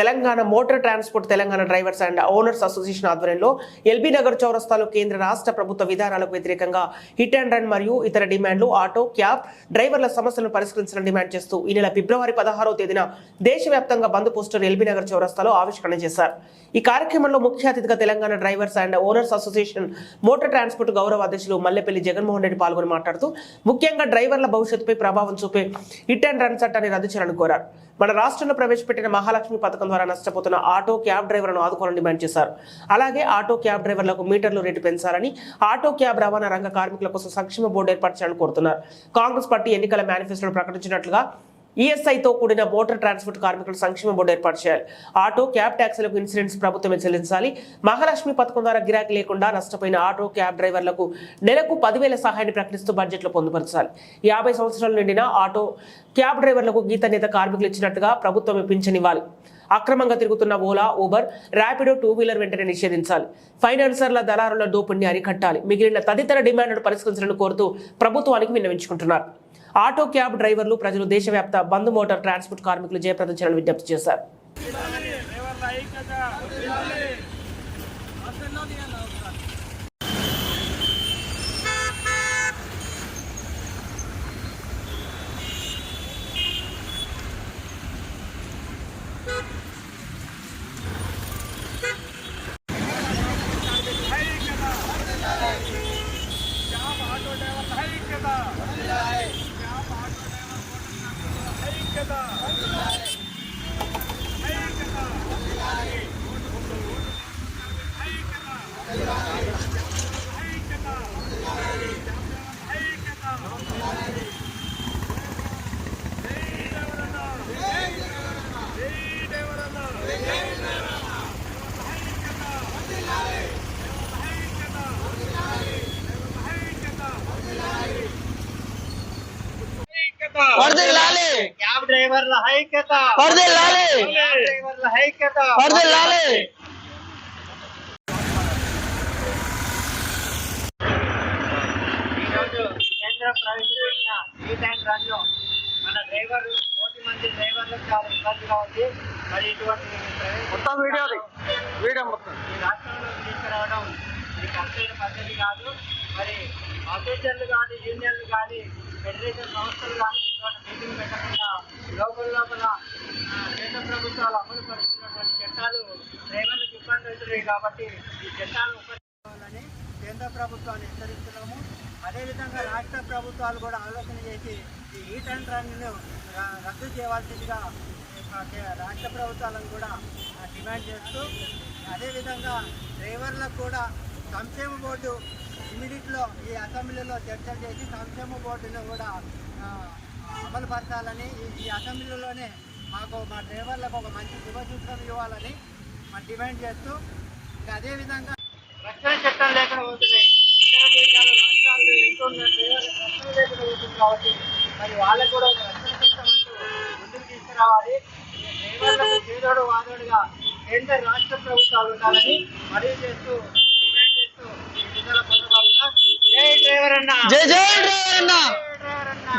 Telangana motor transport Telangana drivers and owners association ఆధ్వర్యంలో LB Nagar చౌరస్తాలో కేంద్ర రాష్ట్ర ప్రభుత్వ విధానాలకు వ్యతిరేకంగా హిట్ అండ్ రన్ మరియు ఇతర డిమాండ్లు ఆటో క్యాబ్ డ్రైవర్ల సమస్యలను పరిష్కరించాలని డిమాండ్ చేస్తూ ఈ నెల ఫిబ్రవరి పదహారో తేదీన దేశవ్యాప్తంగా బంద్ పోస్టర్ ఎల్బీ నగర్ చౌరస్తాలో ఆవిష్కరణ చేశారు. ఈ కార్యక్రమంలో ముఖ్య అతిథిగా Telangana drivers and owners association motor transport గౌరవ అధ్యక్షులు మల్లెపల్లి జగన్మోహన్ రెడ్డి పాల్గొని మాట్లాడుతూ ముఖ్యంగా డ్రైవర్ల భవిష్యత్తుపై ప్రభావం చూపే హిట్ అండ్ రన్ చట్టాన్ని రద్దు చేయాలని కోరారు. మన రాష్ట్రంలో ప్రవేశపెట్టిన మహాలక్ష్మి పథకం ద్వారా నష్టపోతున్న ఆటో క్యాబ్ డ్రైవర్లను ఆదుకోవాలని డిమాండ్ చేశారు. అలాగే ఆటో క్యాబ్ డ్రైవర్లకు మీటర్లు రేటు పెంచాలని ఆటో క్యాబ్ రవాణా రంగ కార్మికుల కోసం సంక్షేమ బోర్డు ఏర్పాటు చేయాలని కోరుతున్నారు. కాంగ్రెస్ పార్టీ ఎన్నికల మేనిఫెస్టోలో ప్రకటించినట్లుగా ఈఎస్ఐతో కూడిన మోటార్ ట్రాన్స్పోర్ట్ కార్మికుల సంక్షేమ బోర్డు ఏర్పాటు చేయాలి. ఆటో క్యాబ్ ట్యాక్సీలకు ఇన్సూరెన్స్ ప్రభుత్వమే చెల్లించాలి. మహాలక్ష్మి పథకం ద్వారా గిరాకీ లేకుండా నష్టపోయిన ఆటో క్యాబ్ డ్రైవర్లకు నెలకు పదివేల సహాయాన్ని ప్రకటిస్తూ బడ్జెట్లో పొందుపరచాలి. యాభై సంవత్సరాలు నిండిన ఆటో క్యాబ్ డ్రైవర్లకు గీత నేత కార్మికులు ఇచ్చినట్టుగా ప్రభుత్వమే పింఛనివ్వాలి అక్రమంగా తిరుగుతున్న Ola Uber Rapido two wheeler వెంటనే నిషేధించాలి. ఫైనాన్సర్ల దళారుల దోపిడిని అరికట్టాలి. మిగిలిన తదితర డిమాండ్ను పరిష్కరించాలని కోరుతూ ప్రభుత్వానికి విన్నవించుకుంటున్నారు. ఆటో క్యాబ్ డ్రైవర్లు ప్రజలు దేశవ్యాప్త బంద్ మోటార్ ట్రాన్స్పోర్ట్ కార్మికులు జయప్రదం చేయాలని విజ్ఞప్తి చేశారు డ్రైవర్ల ఐక్యత ఐక్యత జాబ్ ఆటో డ్రైవర్ల ఐక్యత జాబ్ ఆటో డ్రైవర్ల ఐక్యత ఐక్యత కేంద్రం ప్రవేశపెట్టిన రన్లో మన డ్రైవర్లు కోటి మంది డ్రైవర్లకు చాలా ఇబ్బందిగా ఉంది. మరి ఇటువంటి మొత్తం వీడియో వీడియో మొత్తం. ఈ రాష్ట్రంలో తీసుకురావడం ఇది పద్ధతి కాదు. మరి అసోసియేషన్లు కానీ యూనియన్లు కానీ ఫెడరేషన్ సంస్థలు కానీ ఇటువంటి మీటింగ్ పెట్టకుండా లోపల లోపల కేంద్ర ప్రభుత్వాలు అమలు పరుస్తున్నటువంటి చట్టాలు డ్రైవర్లకు ఇబ్బంది అవుతున్నాయి కాబట్టి ఈ చట్టాలు ఉపయోగించాలని కేంద్ర ప్రభుత్వాన్ని హెచ్చరిస్తున్నాము అదేవిధంగా రాష్ట్ర ప్రభుత్వాలు కూడా ఆలోచన చేసి ఈ హీట్ అండ్ రన్ను రద్దు చేయవలసిందిగా రాష్ట్ర ప్రభుత్వాలను కూడా డిమాండ్ చేస్తూ అదేవిధంగా డ్రైవర్లకు కూడా సంక్షేమ బోర్డు ఇమీడియట్లో ఈ అసెంబ్లీలో చర్చ చేసి సంక్షేమ బోర్డును కూడా అమలుపరచాలని ఈ- అసెంబ్లీలోనే మాకు మా డ్రైవర్లకు ఒక మంచి శుభసూత్రం ఇవ్వాలని మనం డిమాండ్ చేస్తూ ఇంకా అదేవిధంగా రక్షణ చట్టం లేకుండా పోతున్నాయి ఇతర దేశాలు రాష్ట్రాలు ఎంతో రక్షణ లేకుండా పోతుంది కాబట్టి మరి వాళ్ళకు కూడా ఒక రక్షణ చట్టం అంటూ ముందుకు తీసుకురావాలి. డ్రైవర్లకు చేదోడు వాదోడుగా కేంద్ర రాష్ట్ర ప్రభుత్వాలు ఉండాలని మనవి చేస్తూ డిమాండ్ చేస్తూ ప్రజల విధాల జై డ్రైవర్ అన్న జై జై డ్రైవర్ అన్న డ్రైవర్ అన్న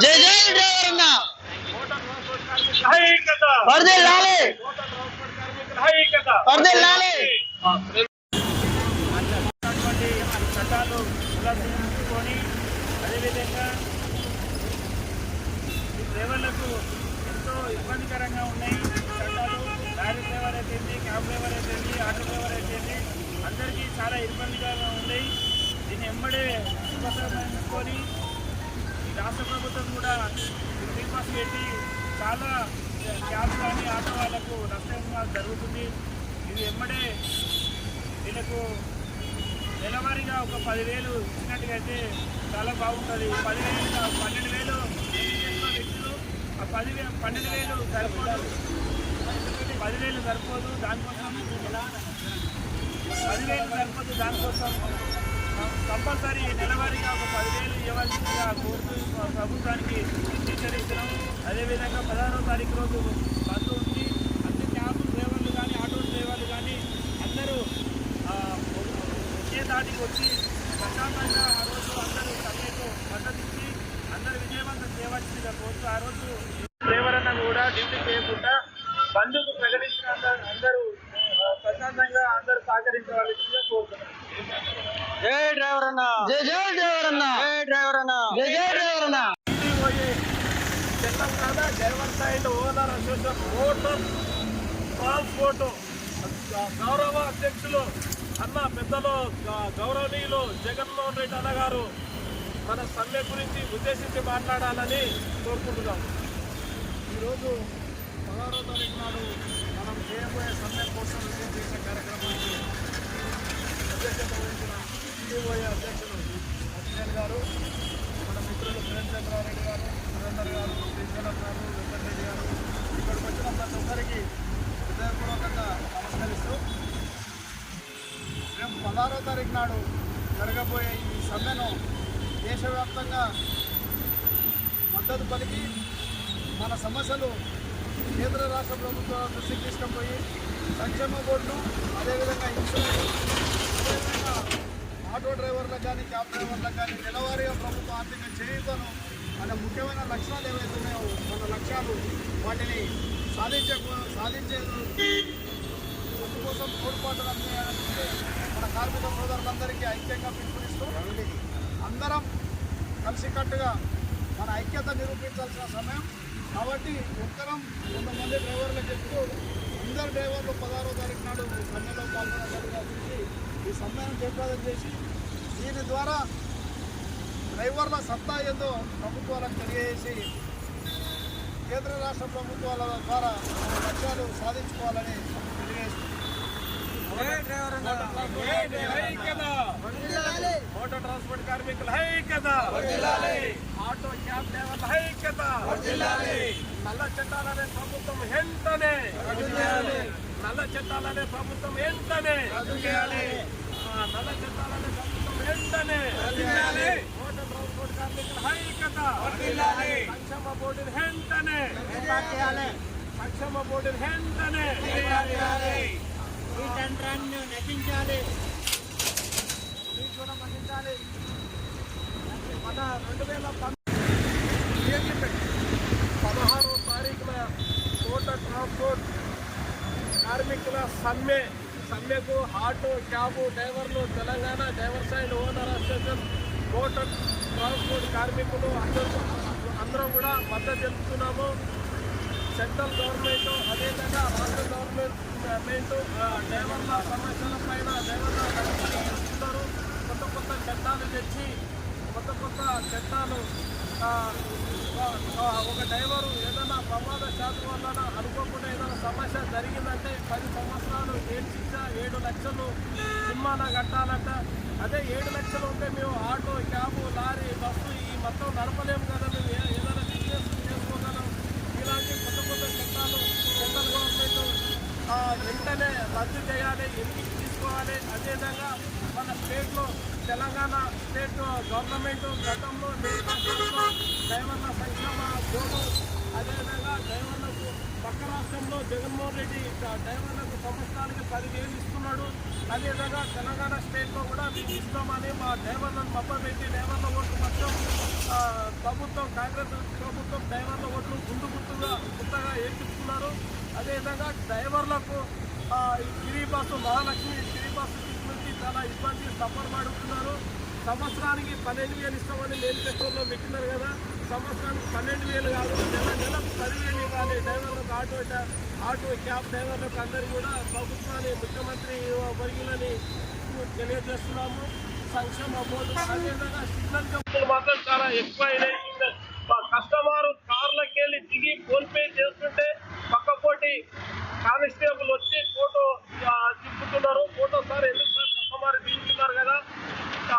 జై జై డ్రైవర్ అన్న చట్టాలు ఉల్లంఘించుకొని అదేవిధంగా ఈ డ్రైవర్లకు ఎంతో ఇబ్బందికరంగా ఉన్నాయి చట్టాలు లారీ డ్రైవర్ అయితేంది క్యాబ్ డ్రైవర్ అయితేంది ఆటో డ్రైవర్ అయితేంది అందరికీ చాలా ఇబ్బందికరంగా ఉన్నాయి దీన్ని ఎంబడే ఉపసంహరించుకొని ఈ రాష్ట్ర ప్రభుత్వం కూడా ఫ్రీ పెట్టి చాలా క్యాబ్ కానీ ఆటో వాళ్ళకు నష్టం జరుగుతుంది. ఇది ఎమ్మడే వీళ్ళకు నెలవారీగా ఒక పదివేలు ఇచ్చినట్టుగైతే అయితే చాలా బాగుంటుంది. పదివేలు పన్నెండు వేలు వ్యక్తులు ఆ పదివే పన్నెండు వేలు సరిపోదు. పదివేలు సరిపోదు. దానికోసం పదివేలు సరిపోదు. దానికోసం కంపల్సరీ నెలవారీగా ఒక పదివేలు ఇవ్వాల్సిందిగా కోరుతూ ప్రభుత్వానికి హెచ్చరిస్తున్నాం. అదేవిధంగా పదహారో తారీఖు రోజు బంద్ ఉంది. అన్ని క్యాబ్ డ్రైవర్లు కానీ ఆటో డ్రైవర్లు కానీ అందరూ ఒకే దాటికి వచ్చి సహకరించవలసిందిగా జై డ్రైవర్ అన్న జై జై డ్రైవర్ అన్న. జై డ్రైవర్ అన్న. జై జై డ్రైవర్ అన్న. Telangana drivers and owner association motor transport గౌరవ అధ్యక్షులు అన్న పెద్దలు గౌరవనీయులు జగన్మోహన్ రెడ్డి అన్న గారు మన సమ్మె గురించి ఉద్దేశించి మాట్లాడాలని కోరుకుంటున్నాం ఈరోజు పదహారో తారీఖు నాడు చేయబోయే సమ్మె కోసం రిలీజ్ చేసే కార్యక్రమానికి అధ్యక్షత వహించిన సిడిఓఏ అధ్యక్షులు అశ్విన్ గారు మన మిత్రులు ప్రేమచంద్రారెడ్డి గారు సురేందర్ గారు విశ్వనాథ్ గారు వెంకటరెడ్డి గారు ఇక్కడికి వచ్చిన ప్రతి ఒక్కరికి హృదయపూర్వకంగా నమస్కరిస్తూ రేపు పదహారో తారీఖు నాడు జరగబోయే ఈ సమ్మెను దేశవ్యాప్తంగా మద్దతు పలికి మన సమస్యలు కేంద్ర రాష్ట్ర ప్రభుత్వాల దృష్టికి తీసుకుపోయి సంక్షేమ బోర్డును అదేవిధంగా ఇన్సూరెన్స్ అదేవిధంగా ఆటో డ్రైవర్లకు కానీ క్యాబ్ డ్రైవర్లకు కానీ నెలవారీగా ప్రభుత్వం ఆర్థిక చేయుతను అనే ముఖ్యమైన లక్ష్యాలు ఏవైతే ఉన్నాయో మన లక్ష్యాలు వాటిని సాధించే సాధించే అందుకోసం తోడ్పాటు అందించాలంటే మన కార్మిక సోదరులందరికీ ఐక్యంగా పిలుపునిస్తూ అందరం కలిసికట్టుగా మన ఐక్యత నిరూపించాల్సిన సమయం కాబట్టి ఒక్కరం కొంతమంది డ్రైవర్లు చెప్తూ అందరు డ్రైవర్లు పదహారో తారీఖు నాడు సమ్మెలో పాల్గొనగలిగా ఈ సమ్మెను జయప్రదం చేసి దీని ద్వారా డ్రైవర్ల సత్తా ఏందో ప్రభుత్వాలకు తెలియజేసి కేంద్ర రాష్ట్ర ప్రభుత్వాల ద్వారా మన లక్ష్యాలు సాధించుకోవాలని తెలియజేస్తుంది. మోటార్ ట్రాన్స్పోర్ట్ కార్మికుల ఐక్యత. ఆటో క్యాబ్ డ్రైవర్ల ఐక్యత నల్ల చట్టాలనే ప్రభుత్వం వెంటనే నల్ల చట్టాలనే ప్రభుత్వం వెంటనే ఆ, నల్ల చట్టాలనే ప్రభుత్వం వెంటనే మోటార్ ట్రాన్స్పోర్ట్ కార్మికుల ఐక్యత సంక్షేమ బోర్డుని వెంటనే సంక్షేమ బోర్డుని వెంటనే ఈ తంత్రాన్ని నటించాలి మీరు కూడా మన్నించాలి మన రెండు వేల పంతొమ్మిది పదహారో తారీఖున కోట ట్రాన్స్పోర్ట్ కార్మికుల సమ్మె సమ్మెకు ఆటో క్యాబు డ్రైవర్లు Telangana drivers and owner association Kota transport కార్మికులు అందరూ అందరం కూడా మద్దతు తెలుపుతున్నాము. సెంట్రల్ గవర్నమెంట్ అదేవిధంగా రాష్ట్ర గవర్నమెంట్ డ్రైవర్ల సమస్యల పైన డ్రైవర్ల కొత్త కొత్త చట్టాలు తెచ్చి కొత్త కొత్త చట్టాలు ఒక డ్రైవరు ఏదైనా ప్రమాద శాతం వలన అనుకోకుండా ఏదైనా సమస్య జరిగిందంటే పది సంవత్సరాలు ఏడు శిక్ష ఏడు లక్షలు సినిమాన కట్టాలంట. అదే ఏడు లక్షలు ఉంటే మేము ఆటో క్యాబు లారీ బస్సు ఈ మొత్తం నడపలేము కదా మేము. ఏదైనా బిజినెస్ చేసుకోగలం. ఇలాంటి కొత్త కొత్త చట్టాలు సెంట్రల్ గవర్నమెంట్ వెంటనే రద్దు చేయాలి ఎందుకు తీసుకోవాలి. అదేవిధంగా మన స్టేట్లో తెలంగాణ స్టేట్ గవర్నమెంట్ గతంలో నిర్వాహకులతో డ్రైవర్ల సంక్షేమ బోర్డు అదేవిధంగా డ్రైవర్లకు పక్క రాష్ట్రంలో జగన్మోహన్ రెడ్డి ఆ డ్రైవర్లకు సంవత్సరానికి పదివేలు ఇస్తున్నాడు. అదేవిధంగా తెలంగాణ స్టేట్లో కూడా మేము ఇస్తామని మా డ్రైవర్లను మబ్బపెట్టి డ్రైవర్ల ఓట్లు మొత్తం ప్రభుత్వం కాంగ్రెస్ ప్రభుత్వం డ్రైవర్ల ఓట్లు గుండు గుర్తుగా గుర్తగా ఏర్పిస్తున్నారు అదేవిధంగా డ్రైవర్లకు గిరి బస్సు మహాలక్ష్మి చాలా ఇబ్బంది సఫర్ పడుతున్నారు. సంవత్సరానికి పన్నెండు వేలు ఇస్తామని మేనిఫెస్టోలో పెట్టినారు కదా. సంవత్సరానికి పన్నెండు వేలు కాదు నెల నెలకు పదివేలు ఇవ్వాలి. డ్రైవర్లకు ఆటో ఆటో క్యాబ్ డ్రైవర్లకు అందరికీ కూడా ప్రభుత్వాన్ని ముఖ్యమంత్రి వర్గులని తెలియజేస్తున్నాము. సంక్షేమ బోర్డు అదేవిధంగా సిగ్నల్ కంపెనీలు మాత్రం చాలా ఎక్కువ అయినాయి కస్టమర్ కార్లకి వెళ్ళి దిగి ఫోన్ పే చేస్తుంటే పక్కపోటి కానిస్టేబుల్ వచ్చి ఫోటో తిప్పుతున్నారు ఫోటో సార్ ఎందుకు సార్ కస్టమర్ దిగుతున్నారు కదా ఆ,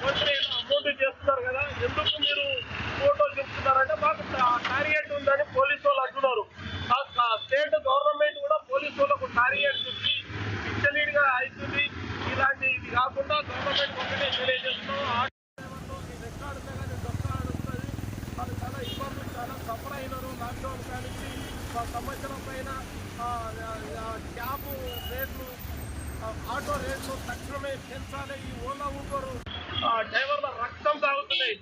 ఫోన్ పే అమౌంట్ చేస్తున్నారు కదా ఫోటోలు చెప్తున్నారంటే మాకు టార్గెట్ ఉందని పోలీసు వాళ్ళు అంటున్నారు. ఆ స్టేట్ గవర్నమెంట్ కూడా పోలీసు వాళ్ళకు టార్గెట్ చెప్పి విచ్చలీడిగా అవుతుంది. ఇలాంటి ఇది కాకుండా గవర్నమెంట్ ఒకటే తెలియజేస్తున్నాం. వాళ్ళు చాలా ఇబ్బందులు చాలా సఫర్ అయినారు లాక్డౌన్ కానించి సంవత్సరం పైన క్యాబ్ రేట్లు ఆటో రేట్లు తక్షణమే పెంచాలి. ఈ ఓలా ఊపరు డ్రైవర్ రక్తం తాగుతున్నాయి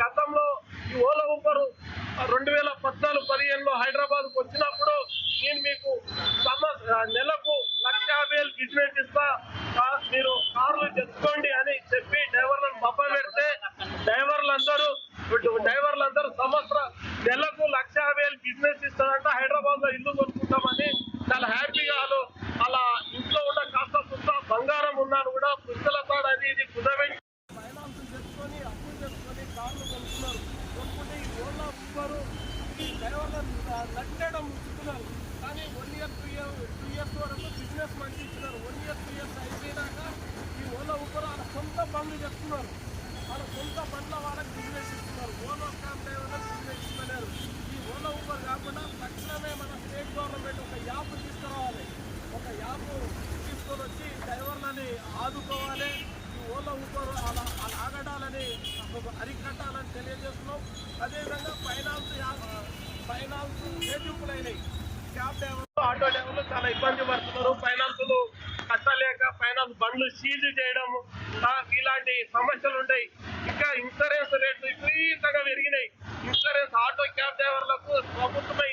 గతంలో ఈ ఓలా ఊపరు రెండు వేల పద్నాలుగు పదిహేనులో హైదరాబాద్కు వచ్చినప్పుడు నేను మీకు సమ- ఆ, నెలకు లక్ష యాభై వేలు బిజినెస్ ఇస్తా ఆ, మీరు కార్లు తెచ్చుకోండి అని చెప్పి డ్రైవర్లను మబ్బ పెడితే డ్రైవర్లందరూ డ్రైవర్లందరూ సంవత్సరం నెలకు లక్ష వేలు బిజినెస్ ఇస్తారంట. హైదరాబాద్లో ఇల్లు కొనుక్కుంటామని చాలా హ్యాపీగా వాళ్ళు అలా ఇంట్లో ఉన్న కాస్త కొంత బంగారం ఉన్నాను కూడా పుస్తలతాడు అది ఇది కుదరబెట్టి ఫైనాన్స్ తెచ్చుకొని అప్పులు తెచ్చుకొని కార్లు కొనుక్కున్నారు. కొనుక్కుంటే ఈ ఓలా ఉబ్బరు ఈ డ్రైవర్లను నట్టేయడం ఉంచుతున్నారు కానీ one year two year two years వరకు బిజినెస్ మంచి ఇచ్చినారు. వన్ ఇయర్ టూ ఇయర్స్ అయిపోయినాక ఈ ఓలా ఉబ్బరు వాళ్ళ సొంత పనులు చేస్తున్నారు. వాళ్ళ సొంత బండ్ల వాళ్ళకి బిజినెస్ ఇస్తున్నారు ఓలా క్యాబ్ డ్రైవర్లకు బిజినెస్ ఇస్తున్నారు ఈ ఓలా ఊబర్ కాకుండా తక్షణమే మన స్టేట్ గవర్నమెంట్ ఒక యాప్ తీసుకురావాలి ఒక యాప్ తీసుకొని వచ్చి డ్రైవర్లని ఆదుకోవాలి ఈ ఓలా ఊబర్ అలా అలా ఆగడాలని ఒక అరికట్టాలని తెలియజేస్తున్నాం అదేవిధంగా ఫైనాన్స్ యా- ఫైనాన్స్ అయినాయి క్యాబ్ డ్రైవర్లు ఆటో డ్రైవర్లు చాలా ఇబ్బంది పడుతున్నారు ఫైనాన్సులు కట్టలేక ఫైనాన్స్ బండ్లు సీజ్ చేయడం ఇలాంటి సమస్యలు ఉంటాయి ఇంకా ఇన్సూరెన్స్ రేట్లు విపరీతంగా పెరిగినాయి ఇన్సూరెన్స్ ఆటో క్యాబ్ డ్రైవర్లకు ప్రభుత్వమే